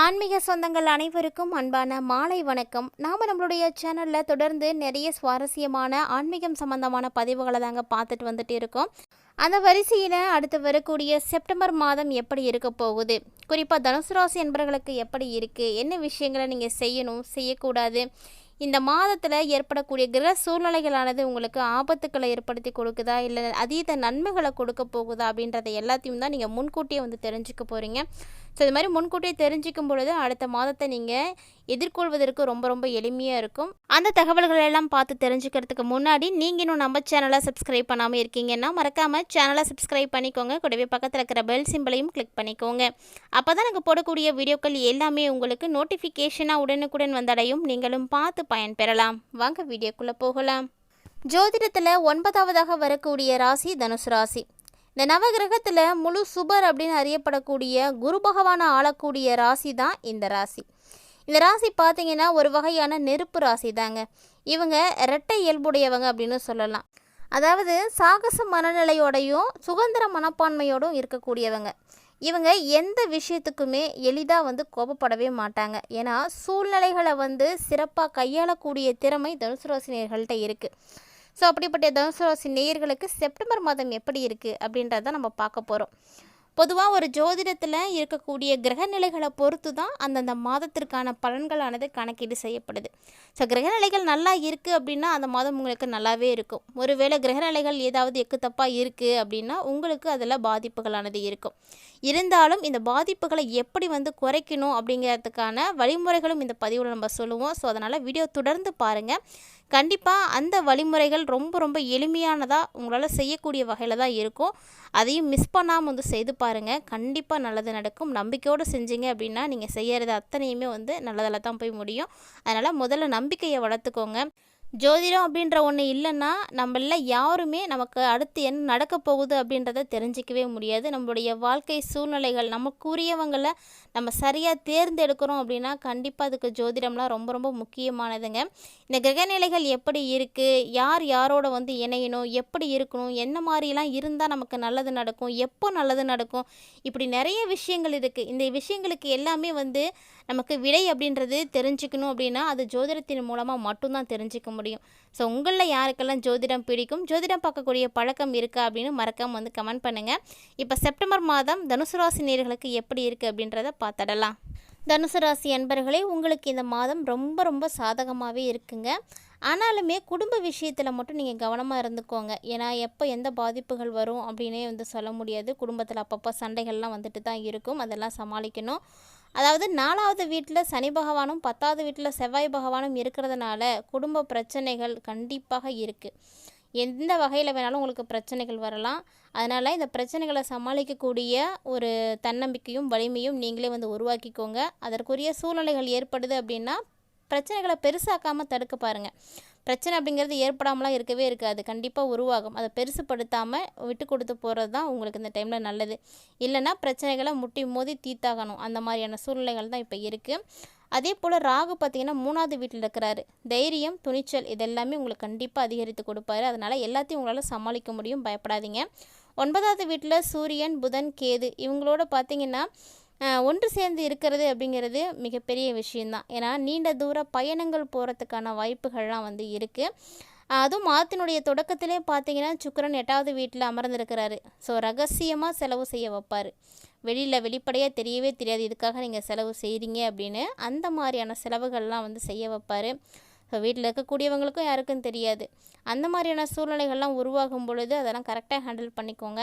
ஆன்மீக சொந்தங்கள் அனைவருக்கும் அன்பான மாலை வணக்கம். நாம் நம்மளுடைய சேனலில் தொடர்ந்து நிறைய சுவாரஸ்யமான ஆன்மீகம் சம்பந்தமான பதிவுகளை தாங்க பார்த்துட்டு வந்துட்டு இருக்கோம். அந்த வரிசையில் அடுத்து வரக்கூடிய செப்டம்பர் மாதம் எப்படி இருக்க போகுது? குறிப்பாக தனுசு ராசி என்பவர்களுக்கு எப்படி இருக்குது என்ன விஷயங்களை நீங்கள் செய்யணும் செய்யக்கூடாது? இந்த மாதத்தில் ஏற்படக்கூடிய கிரக சூழ்நிலைகளானது உங்களுக்கு ஆபத்துக்களை ஏற்படுத்தி கொடுக்குதா? இல்லை அதீத நன்மைகளை கொடுக்க போகுதா? அப்படின்றத எல்லாத்தையும் தான் நீங்கள் முன்கூட்டியே வந்து தெரிஞ்சுக்க போகிறீங்க ஸோ இது மாதிரி முன்கூட்டியே தெரிஞ்சிக்கும் பொழுது அடுத்த மாதத்தை நீங்கள் எதிர்கொள்வதற்கு ரொம்ப ரொம்ப எளிமையாக இருக்கும். அந்த தகவல்களை எல்லாம் பார்த்து தெரிஞ்சுக்கிறதுக்கு முன்னாடி நீங்கள் இன்னும் நம்ம சேனலை சப்ஸ்கிரைப் பண்ணாமல் இருக்கீங்கன்னா மறக்காமல் சேனலை சப்ஸ்கிரைப் பண்ணிக்கோங்க. கூடவே பக்கத்தில் இருக்கிற பெல் சிம்பிளையும் கிளிக் பண்ணிக்கோங்க. அப்போ தான் நாங்கள் போடக்கூடிய வீடியோக்கள் எல்லாமே உங்களுக்கு நோட்டிஃபிகேஷனாக உடனுக்குடன் வந்தடையும். நீங்களும் பார்த்து பயன்பெறலாம். வாங்க வீடியோக்குள்ளே போகலாம். ஜோதிடத்தில் ஒன்பதாவதாக வரக்கூடிய ராசி தனுசு ராசி. இந்த நவகிரகத்தில் முழு சுபர் அப்படின்னு அறியப்படக்கூடிய குரு பகவானை ஆளக்கூடிய ராசி தான் இந்த ராசி. இந்த ராசி பார்த்தீங்கன்னா ஒரு வகையான நெருப்பு ராசி தாங்க. இவங்க இரட்டை இயல்புடையவங்க அப்படின்னு சொல்லலாம். அதாவது சாகச மனநிலையோடையும் சுதந்திர மனப்பான்மையோடும் இருக்கக்கூடியவங்க. இவங்க எந்த விஷயத்துக்குமே எளிதாக வந்து கோபப்படவே மாட்டாங்க. ஏன்னா சூழ்நிலைகளை வந்து சிறப்பாக கையாளக்கூடிய திறமை தனுசு ராசினியர்கள்ட்ட இருக்குது ஸோ அப்படிப்பட்ட தனுசு ராசி நேயர்களுக்கு செப்டம்பர் மாதம் எப்படி இருக்குது அப்படின்றத நம்ம பார்க்க போகிறோம் பொதுவாக ஒரு ஜோதிடத்தில் இருக்கக்கூடிய கிரகநிலைகளை பொறுத்து தான் அந்தந்த மாதத்திற்கான பலன்களானது கணக்கீடு செய்யப்படுது. ஸோ கிரகநிலைகள் நல்லா இருக்குது அப்படின்னா அந்த மாதம் உங்களுக்கு நல்லாவே இருக்கும். ஒருவேளை கிரகநிலைகள் ஏதாவது எக்கு தப்பாக இருக்குது அப்படின்னா உங்களுக்கு அதில் பாதிப்புகளானது இருக்கும். இருந்தாலும் இந்த பாதிப்புகளை எப்படி வந்து குறைக்கணும் அப்படிங்கிறதுக்கான வழிமுறைகளும் இந்த பதிவில் நம்ம சொல்லுவோம். ஸோ அதனால் வீடியோ தொடர்ந்து பாருங்கள் கண்டிப்பாக அந்த வழிமுறைகள் ரொம்ப ரொம்ப எளிமையானதாக உங்களால் செய்யக்கூடிய வகையில் தான் இருக்கும். அதையும் மிஸ் பண்ணாமல் வந்து செய்து பாருங்கள் கண்டிப்பாக நல்லது நடக்கும். நம்பிக்கையோடு செஞ்சீங்க அப்படின்னா நீங்கள் செய்கிறது அத்தனையுமே வந்து நல்லதில் தான் போய் முடியும். அதனால் முதல்ல நம்பிக்கையை வளர்த்துக்கோங்க. ஜோதிடம் அப்படின்ற ஒன்று இல்லைன்னா நம்மள யாருமே நமக்கு அடுத்து என்ன நடக்க போகுது அப்படின்றத தெரிஞ்சிக்கவே முடியாது. நம்மளுடைய வாழ்க்கை சூழ்நிலைகள் நமக்குரியவங்களை நம்ம சரியாக தேர்ந்தெடுக்கிறோம் அப்படின்னா கண்டிப்பாக அதுக்கு ஜோதிடம்லாம் ரொம்ப ரொம்ப முக்கியமானதுங்க. இந்த கிரகநிலைகள் எப்படி இருக்குது யார் யாரோட வந்து இணையணும்? எப்படி இருக்கணும்? என்ன மாதிரிலாம் இருந்தால் நமக்கு நல்லது நடக்கும்? எப்போ நல்லது நடக்கும்? இப்படி நிறைய விஷயங்கள் இருக்குது இந்த விஷயங்களுக்கு எல்லாமே வந்து நமக்கு விடை அப்படின்றது தெரிஞ்சுக்கணும் அப்படின்னா அது ஜோதிடத்தின் மூலமாக மட்டும்தான் தெரிஞ்சுக்க முடியும். ஸோ உங்களில் யாருக்கெல்லாம் ஜோதிடம் பிடிக்கும் ஜோதிடம் பார்க்கக்கூடிய பழக்கம் இருக்கா அப்படின்னு மறக்காமல் வந்து கமெண்ட் பண்ணுங்கள் இப்போ செப்டம்பர் மாதம் தனுசு ராசி நேர்களுக்கு எப்படி இருக்குது அப்படின்றத பார்த்துடலாம். தனுசு ராசி அன்பர்களே உங்களுக்கு இந்த மாதம் ரொம்ப ரொம்ப சாதகமாகவே இருக்குங்க. ஆனாலுமே குடும்ப விஷயத்தில் மட்டும் நீங்கள் கவனமாக இருந்துக்கோங்க. ஏன்னா எப்போ எந்த பாதிப்புகள் வரும் அப்படின்னே வந்து சொல்ல முடியாது. குடும்பத்தில் அப்பப்போ சண்டைகள்லாம் வந்துட்டு தான் இருக்கும். அதெல்லாம் சமாளிக்கணும். அதாவது நாலாவது வீட்டில் சனி பகவானும் பத்தாவது வீட்டில் செவ்வாய் பகவானும் இருக்கிறதுனால குடும்ப பிரச்சனைகள் கண்டிப்பாக இருக்குது எந்த வகையில் வேணாலும் உங்களுக்கு பிரச்சனைகள் வரலாம். அதனால் இந்த பிரச்சனைகளை சமாளிக்கக்கூடிய ஒரு தன்னம்பிக்கையும் வலிமையும் நீங்களே வந்து உருவாக்கிக்கோங்க. அதற்குரிய சூழ்நிலைகள் ஏற்படுது அப்படின்னா பிரச்சனைகளை பெருசாக்காமல் தடுக்க பாருங்கள் பிரச்சனை அப்படிங்கிறது ஏற்படாமலாம் இருக்கவே இருக்காது. கண்டிப்பாக உருவாகும். அதை பெருசுப்படுத்தாமல் விட்டு கொடுத்து போகிறது தான் உங்களுக்கு இந்த டைமில் நல்லது. இல்லைன்னா பிரச்சனைகளை முட்டி மோதி தீத்தாகணும் அந்த மாதிரியான சூழ்நிலைகள் தான் இப்போ இருக்குது அதே போல் ராகு பார்த்திங்கன்னா மூணாவது வீட்டில் இருக்கிறாரு. தைரியம் துணிச்சல் இதெல்லாமே உங்களுக்கு கண்டிப்பாக அதிகரித்து கொடுப்பாரு. அதனால் எல்லாத்தையும் உங்களால் சமாளிக்க முடியும். பயப்படாதீங்க. ஒன்பதாவது வீட்டில் சூரியன் புதன் கேது இவங்களோட பார்த்திங்கன்னா ஒன்று சேர்ந்து இருக்கிறது அப்படிங்கிறது மிகப்பெரிய விஷயந்தான் ஏன்னா நீண்ட தூர பயணங்கள் போகிறதுக்கான வாய்ப்புகள்லாம் வந்து இருக்குது அதுவும் மாதத்தினுடைய தொடக்கத்திலே பார்த்தீங்கன்னா சுக்கரன் எட்டாவது வீட்டில் அமர்ந்திருக்கிறாரு. ஸோ ரகசியமாக செலவு செய்ய வைப்பார். வெளியில் வெளிப்படையாக தெரியவே தெரியாது இதுக்காக நீங்கள் செலவு செய்கிறீங்க அப்படின்னு அந்த மாதிரியான செலவுகள்லாம் வந்து செய்ய வைப்பார். வீட்டில் இருக்கக்கூடியவங்களுக்கும் யாருக்கும் தெரியாது. அந்த மாதிரியான சூழ்நிலைகள்லாம் உருவாகும் பொழுது அதெல்லாம் கரெக்டாக ஹேண்டில் பண்ணிக்கோங்க.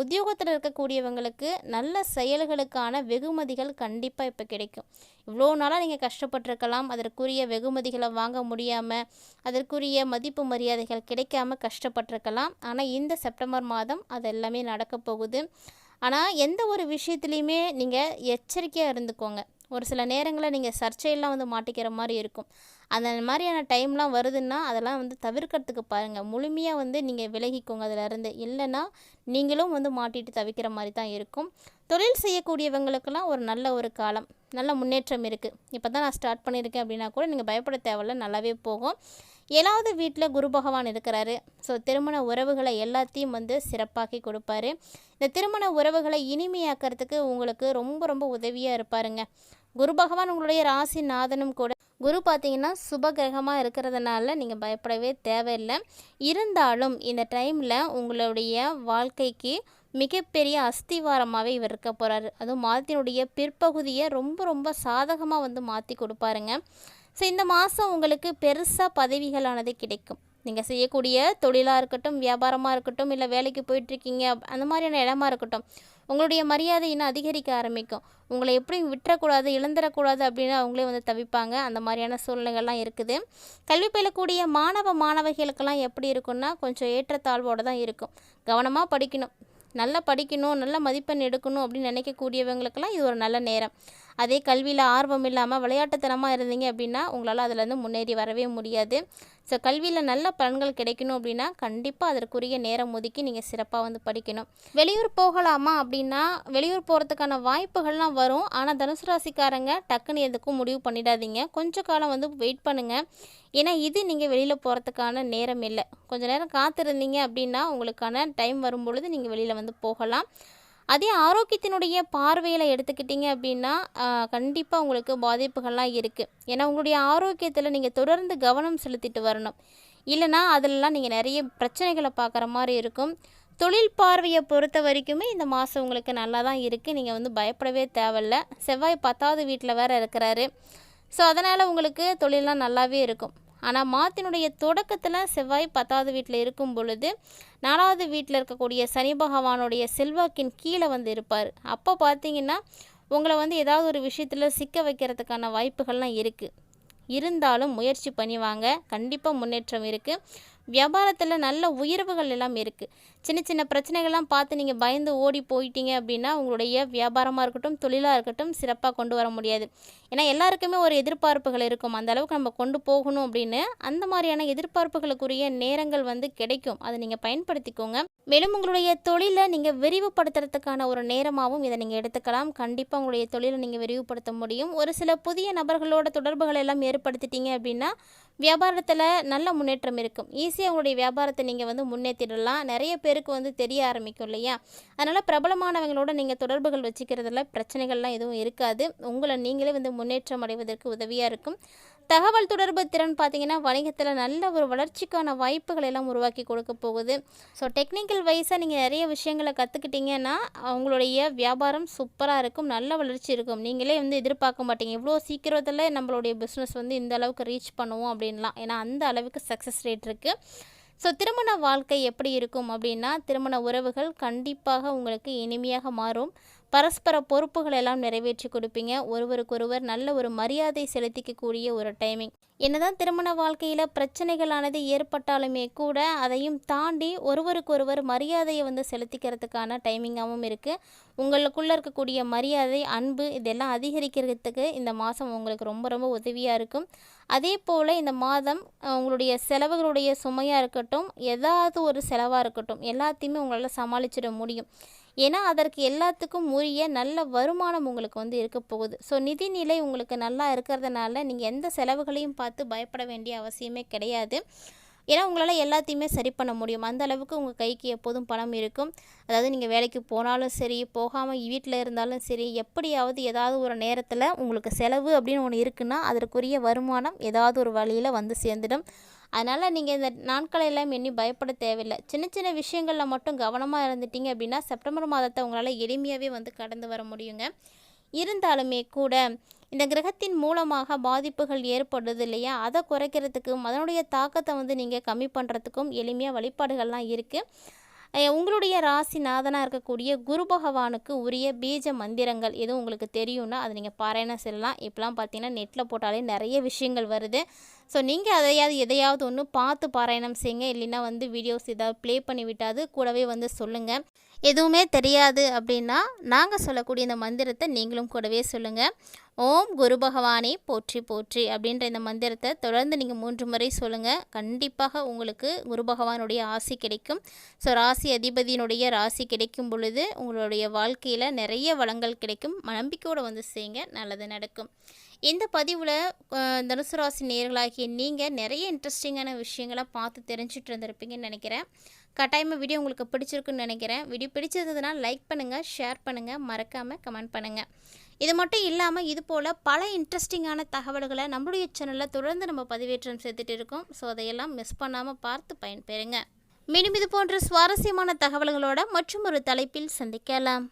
உத்தியோகத்தில் இருக்கக்கூடியவங்களுக்கு நல்ல செயல்களுக்கான வெகுமதிகள் கண்டிப்பாக இப்போ கிடைக்கும். இவ்வளோ நாளாக நீங்கள் கஷ்டப்பட்டிருக்கலாம். அதற்குரிய வெகுமதிகளை வாங்க முடியாமல் அதற்குரிய மதிப்பு மரியாதைகள் கிடைக்காம கஷ்டப்பட்டிருக்கலாம். ஆனால் இந்த செப்டம்பர் மாதம் அது எல்லாமே நடக்க போகுது. ஆனால் எந்த ஒரு விஷயத்துலையுமே நீங்கள் எச்சரிக்கையாக இருந்துக்கோங்க. ஒரு சில நேரங்களில் நீங்கள் சர்ச்சையெல்லாம் வந்து மாட்டிக்கிற மாதிரி இருக்கும். அந்த மாதிரியான டைம்லாம் வருதுன்னா அதெல்லாம் வந்து தவிர்க்கிறதுக்கு பாருங்கள் முழுமையாக வந்து நீங்கள் விலகிக்கோங்க அதிலேருந்து. இல்லைன்னா நீங்களும் வந்து மாட்டிட்டு தவிக்கிற மாதிரி தான் இருக்கும். தொழில் செய்யக்கூடியவங்களுக்கெல்லாம் ஒரு நல்ல ஒரு காலம் நல்ல முன்னேற்றம் இருக்குது இப்போ தான் நான் ஸ்டார்ட் பண்ணியிருக்கேன் அப்படின்னா கூட நீங்கள் பயப்பட தேவையில்ல. நல்லாவே போகும். ஏழாவது வீட்டில் குரு பகவான் இருக்கிறாரு. ஸோ திருமண உறவுகளை எல்லாத்தையும் வந்து சிறப்பாக்கி கொடுப்பாரு. இந்த திருமண உறவுகளை இனிமையாக்கிறதுக்கு உங்களுக்கு ரொம்ப ரொம்ப உதவியாக இருப்பாருங்க. குரு பகவான் உங்களுடைய ராசி நாதனும் கூட குரு பார்த்தீங்கன்னா சுப கிரகமாக இருக்கிறதுனால நீங்கள் பயப்படவே தேவையில்லை. இருந்தாலும் இந்த டைமில் உங்களுடைய வாழ்க்கைக்கு மிகப்பெரிய அஸ்திவாரமாகவே இவர் இருக்க போகிறாரு அதுவும் மாதத்தினுடைய பிற்பகுதியை ரொம்ப ரொம்ப சாதகமாக வந்து மாற்றி கொடுப்பாருங்க. ஸோ இந்த மாதம் உங்களுக்கு பெருசாக பதவிகளானது கிடைக்கும். நீங்கள் செய்யக்கூடிய தொழிலாக இருக்கட்டும் வியாபாரமாக இருக்கட்டும் இல்லை வேலைக்கு போயிட்டுருக்கீங்க அந்த மாதிரியான இடமா இருக்கட்டும் உங்களுடைய மரியாதை இன்னும் அதிகரிக்க ஆரம்பிக்கும். உங்களை எப்படியும் விட்டுறக்கூடாது இழந்துடக்கூடாது அப்படின்னு அவங்களே வந்து தவிப்பாங்க. அந்த மாதிரியான சூழ்நிலைகள்லாம் இருக்குது. கல்வி பயிலக்கூடிய மாணவ மாணவிகளுக்கெல்லாம் எப்படி இருக்குன்னா கொஞ்சம் ஏற்றத்தாழ்வோடு தான் இருக்கும். கவனமாக படிக்கணும். நல்லா படிக்கணும் நல்ல மதிப்பெண் எடுக்கணும் அப்படின்னு நினைக்கக்கூடியவங்களுக்கெல்லாம் இது ஒரு நல்ல நேரம். அதே கல்வியில் ஆர்வம் இல்லாமல் விளையாட்டுத்தனமாக இருந்தீங்க அப்படின்னா உங்களால் அதிலேருந்து முன்னேறி வரவே முடியாது. ஸோ கல்வியில் நல்ல பலன்கள் கிடைக்கணும் அப்படின்னா கண்டிப்பாக அதற்குரிய நேரம் ஒதுக்கி நீங்கள் சிறப்பாக வந்து படிக்கணும். வெளியூர் போகலாமா அப்படின்னா வெளியூர் போகிறதுக்கான வாய்ப்புகள்லாம் வரும். ஆனால் தனுசு ராசிக்காரங்க டக்குன்னு எதுக்கும் முடிவு பண்ணிடாதீங்க. கொஞ்சம் காலம் வந்து வெயிட் பண்ணுங்கள் ஏன்னா இது நீங்கள் வெளியில் போகிறதுக்கான நேரம் இல்லை. கொஞ்சம் நேரம் காத்திருந்தீங்க அப்படின்னா உங்களுக்கான டைம் வரும்பொழுது நீங்கள் வெளியில் வந்து போகலாம். அதே ஆரோக்கியத்தினுடைய பார்வையில் எடுத்துக்கிட்டிங்க அப்படின்னா கண்டிப்பாக உங்களுக்கு பாதிப்புகள்லாம் இருக்குது ஏன்னா உங்களுடைய ஆரோக்கியத்தில் நீங்கள் தொடர்ந்து கவனம் செலுத்திட்டு வரணும். இல்லைனா அதிலலாம் நீங்கள் நிறைய பிரச்சனைகளை பார்க்குற மாதிரி இருக்கும். தொழில் பார்வையை பொறுத்த வரைக்குமே இந்த மாதம் உங்களுக்கு நல்லா தான் இருக்குது நீங்கள் வந்து பயப்படவே தேவையில்ல. செவ்வாய் பத்தாவது வீட்டில் வேறு இருக்கிறாரு. ஸோ அதனால் உங்களுக்கு தொழிலெலாம் நல்லாவே இருக்கும். ஆனால் மாத்தினுடைய தொடக்கத்தில் செவ்வாய் பத்தாவது வீட்டில் இருக்கும் பொழுது நாலாவது வீட்டில் இருக்கக்கூடிய சனி பகவானுடைய செல்வாக்கின் கீழே வந்து இருப்பார். அப்போ பார்த்தீங்கன்னா உங்களை வந்து ஏதாவது ஒரு விஷயத்தில் சிக்க வைக்கிறதுக்கான வாய்ப்புகள்லாம் இருக்குது இருந்தாலும் முயற்சி பண்ணிவாங்க கண்டிப்பாக முன்னேற்றம் இருக்குது வியாபாரத்தில் நல்ல உயர்வுகள் எல்லாம் இருக்குது சின்ன சின்ன பிரச்சனைகள்லாம் பார்த்து நீங்கள் பயந்து ஓடி போயிட்டீங்க அப்படின்னா உங்களுடைய வியாபாரமாக இருக்கட்டும் தொழிலாக இருக்கட்டும் சிறப்பாக கொண்டு வர முடியாது. ஏன்னா எல்லாருக்குமே ஒரு எதிர்பார்ப்புகள் இருக்கும். அந்த அளவுக்கு நம்ம கொண்டு போகணும் அப்படின்னு அந்த மாதிரியான எதிர்பார்ப்புகளுக்குரிய நேரங்கள் வந்து கிடைக்கும். அதை நீங்கள் பயன்படுத்திக்கோங்க. மேலும் உங்களுடைய தொழிலை நீங்கள் விரிவுபடுத்துறதுக்கான ஒரு நேரமாகவும் இதை நீங்கள் எடுத்துக்கலாம். கண்டிப்பாக உங்களுடைய தொழிலை நீங்கள் விரிவுபடுத்த முடியும். ஒரு சில புதிய நபர்களோட தொடர்புகள் எல்லாம் ஏற்படுத்திட்டீங்க அப்படின்னா வியாபாரத்தில் நல்ல முன்னேற்றம் இருக்கும். ஈஸியாக உங்களுடைய வியாபாரத்தை நீங்கள் வந்து முன்னேற்றிடலாம். நிறைய பேருக்கு வந்து தெரிய ஆரம்பிக்கும் இல்லையா? அதனால் பிரபலமானவங்களோட நீங்கள் தொடர்புகள் வச்சுக்கிறதுல பிரச்சனைகள்லாம் எதுவும் இருக்காது. உங்களை நீங்களே வந்து முன்னேற்றம் அடைவதற்கு உதவியாக இருக்கும். தகவல் தொடர்பு திறன் பார்த்தீங்கன்னா வணிகத்தில் நல்ல ஒரு வளர்ச்சிக்கான வாய்ப்புகள் எல்லாம் உருவாக்கி கொடுக்க போகுது. ஸோ டெக்னிக்கல் வைஸாக நீங்கள் நிறைய விஷயங்களை கற்றுக்கிட்டீங்கன்னா அவங்களுடைய வியாபாரம் சூப்பராக இருக்கும் நல்ல வளர்ச்சி இருக்கும். நீங்களே வந்து எதிர்பார்க்க மாட்டீங்க. இவ்வளோ சீக்கிரத்தில் நம்மளுடைய பிஸ்னஸ் வந்து இந்த அளவுக்கு ரீச் பண்ணுவோம் அப்படின்லாம். ஏன்னா அந்த அளவுக்கு சக்ஸஸ் ரேட் இருக்குது ஸோ திருமண வாழ்க்கை எப்படி இருக்கும் அப்படின்னா திருமண உறவுகள் கண்டிப்பாக உங்களுக்கு இனிமையாக மாறும். பரஸ்பர பொறுப்புகள் எல்லாம் நிறைவேற்றி கொடுப்பீங்க. ஒருவருக்கொருவர் நல்ல ஒரு மரியாதை செலுத்திக்கக்கூடிய ஒரு டைமிங் என்னதான் திருமண வாழ்க்கையில் பிரச்சனைகளானது ஏற்பட்டாலுமே கூட அதையும் தாண்டி ஒருவருக்கொருவர் மரியாதையை வந்து செலுத்திக்கிறதுக்கான டைமிங்காகவும் இருக்குது உங்களுக்குள்ளே இருக்கக்கூடிய மரியாதை அன்பு இதெல்லாம் அதிகரிக்கிறதுக்கு இந்த மாதம் உங்களுக்கு ரொம்ப ரொம்ப உதவியாக இருக்கும். அதே போல் இந்த மாதம் உங்களுடைய செலவுகளுடைய சுமையாக இருக்கட்டும் ஏதாவது ஒரு செலவாக இருக்கட்டும் எல்லாத்தையுமே உங்களால் சமாளிச்சிட முடியும். ஏன்னா அதற்கு எல்லாத்துக்கும் உரிய நல்ல வருமானம் உங்களுக்கு வந்து இருக்க போகுது. ஸோ நிதிநிலை உங்களுக்கு நல்லா இருக்கிறதுனால நீங்கள் எந்த செலவுகளையும் பார்த்து பயப்பட வேண்டிய அவசியமே கிடையாது. ஏன்னா உங்களால் எல்லாத்தையுமே சரி பண்ண முடியும். அந்த அளவுக்கு உங்கள் கைக்கு எப்போதும் பணம் இருக்கும். அதாவது நீங்கள் வேலைக்கு போனாலும் சரி போகாமல் வீட்டில் இருந்தாலும் சரி எப்படியாவது ஏதாவது ஒரு நேரத்தில் உங்களுக்கு செலவு அப்படின்னு ஒன்று இருக்குன்னா அதற்குரிய வருமானம் ஏதாவது ஒரு வழியில் வந்து சேர்ந்துடும். அதனால் நீங்கள் இந்த நாட்களை எல்லாம் எண்ணி பயப்பட தேவையில்லை. சின்ன சின்ன விஷயங்களில் மட்டும் கவனமாக இருந்துட்டீங்க அப்படின்னா செப்டம்பர் மாதத்தை உங்களால் எளிமையாகவே வந்து கடந்து வர முடியுங்க. இருந்தாலுமே கூட இந்த கிரகத்தின் மூலமாக பாதிப்புகள் ஏற்படுது இல்லையா? அதை குறைக்கிறதுக்கும் அதனுடைய தாக்கத்தை வந்து நீங்கள் கம்மி பண்ணுறதுக்கும் எளிமையாக வழிபாடுகள்லாம் இருக்குது உங்களுடைய ராசி நாதனாக இருக்கக்கூடிய குரு பகவானுக்கு உரிய பீஜ மந்திரங்கள் எதுவும் உங்களுக்கு தெரியும்னா அதை நீங்கள் பாராயணம் செல்லலாம். இப்போலாம் பார்த்தீங்கன்னா நெட்டில் போட்டாலே நிறைய விஷயங்கள் வருது. ஸோ நீங்கள் அதையாவது எதையாவது ஒன்று பார்த்து பாராயணம் செய்யுங்க. இல்லைன்னா வந்து வீடியோஸ் ஏதாவது ப்ளே பண்ணி விட்டாது கூடவே வந்து சொல்லுங்கள் எதுவுமே தெரியாது அப்படின்னா நாங்கள் சொல்லக்கூடிய இந்த மந்திரத்தை நீங்களும் கூடவே சொல்லுங்கள் ஓம் குரு பகவானே போற்றி போற்றி அப்படின்ற இந்த மந்திரத்தை தொடர்ந்து நீங்கள் மூன்று முறை சொல்லுங்கள் கண்டிப்பாக உங்களுக்கு குரு பகவானுடைய ஆசி கிடைக்கும். ஸோ ராசி அதிபதியினுடைய ராசி கிடைக்கும் பொழுது உங்களுடைய வாழ்க்கையில் நிறைய வளங்கள் கிடைக்கும். நம்பிக்கையோடு வந்து செய்யுங்க. நல்லது நடக்கும். இந்த பதிவில் தனுசு ராசி நேர்களாகிய நீங்கள் நிறைய இன்ட்ரெஸ்டிங்கான விஷயங்களை பார்த்து தெரிஞ்சுட்டு இருந்திருப்பீங்கன்னு நினைக்கிறேன். கட்டாயமாக வீடியோ உங்களுக்கு பிடிச்சிருக்குன்னு நினைக்கிறேன். வீடியோ பிடிச்சிருந்ததுன்னா லைக் பண்ணுங்கள் ஷேர் பண்ணுங்கள் மறக்காமல் கமெண்ட் பண்ணுங்கள் இது மட்டும் இல்லாமல் இது போல் பல இன்ட்ரெஸ்டிங்கான தகவல்களை நம்மளுடைய சேனலில் தொடர்ந்து நம்ம பதிவேற்றம் செய்துட்டு இருக்கோம். ஸோ அதையெல்லாம் மிஸ் பண்ணாமல் பார்த்து பயன்பெறுங்க. மேலும் இது போன்ற சுவாரஸ்யமான தகவல்களோட மற்றும் ஒரு தலைப்பில் சந்திக்கலாம்.